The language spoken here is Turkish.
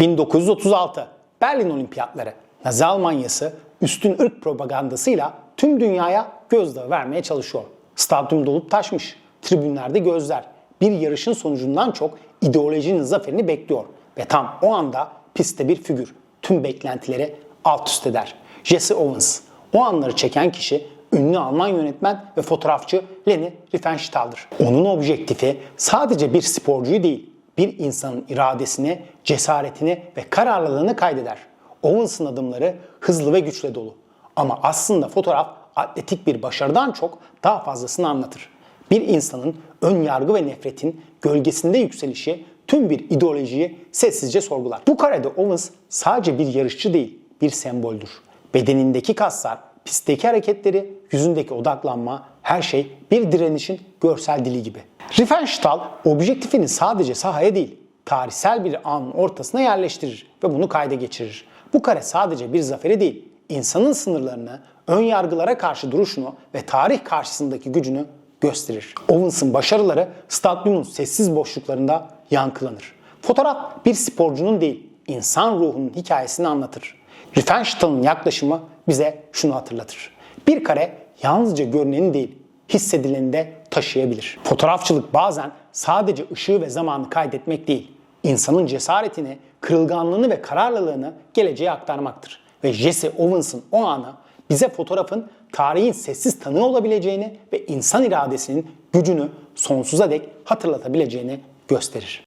1936 Berlin Olimpiyatları Nazi Almanyası üstün ırk propagandasıyla tüm dünyaya gözdağı vermeye çalışıyor. Stadyum dolup taşmış, tribünlerde gözler. Bir yarışın sonucundan çok ideolojinin zaferini bekliyor. Ve tam o anda pistte bir figür tüm beklentileri alt üst eder. Jesse Owens. O anları çeken kişi ünlü Alman yönetmen ve fotoğrafçı Leni Riefenstahl'dır. Onun objektifi sadece bir sporcuyu değil, bir insanın iradesini, cesaretini ve kararlılığını kaydeder. Owens'ın adımları hızlı ve güçle dolu. Ama aslında fotoğraf atletik bir başarıdan çok daha fazlasını anlatır. Bir insanın ön yargı ve nefretin gölgesinde yükselişi tüm bir ideolojiyi sessizce sorgular. Bu karede Owens sadece bir yarışçı değil, bir semboldür. Bedenindeki kaslar, pistteki hareketleri, yüzündeki odaklanma, her şey bir direnişin görsel dili gibi. Riefenstahl objektifini sadece sahaya değil, tarihsel bir anın ortasına yerleştirir ve bunu kayda geçirir. Bu kare sadece bir zaferi değil, insanın sınırlarını, ön yargılara karşı duruşunu ve tarih karşısındaki gücünü gösterir. Owens'ın başarıları stadyumun sessiz boşluklarında yankılanır. Fotoğraf bir sporcunun değil, insan ruhunun hikayesini anlatır. Riefenstahl'ın yaklaşımı bize şunu hatırlatır. Bir kare yalnızca görüneni değil, hissedileni de taşıyabilir. Fotoğrafçılık bazen sadece ışığı ve zamanı kaydetmek değil, insanın cesaretini, kırılganlığını ve kararlılığını geleceğe aktarmaktır. Ve Jesse Owens'ın o anı bize fotoğrafın tarihin sessiz tanığı olabileceğini ve insan iradesinin gücünü sonsuza dek hatırlatabileceğini gösterir.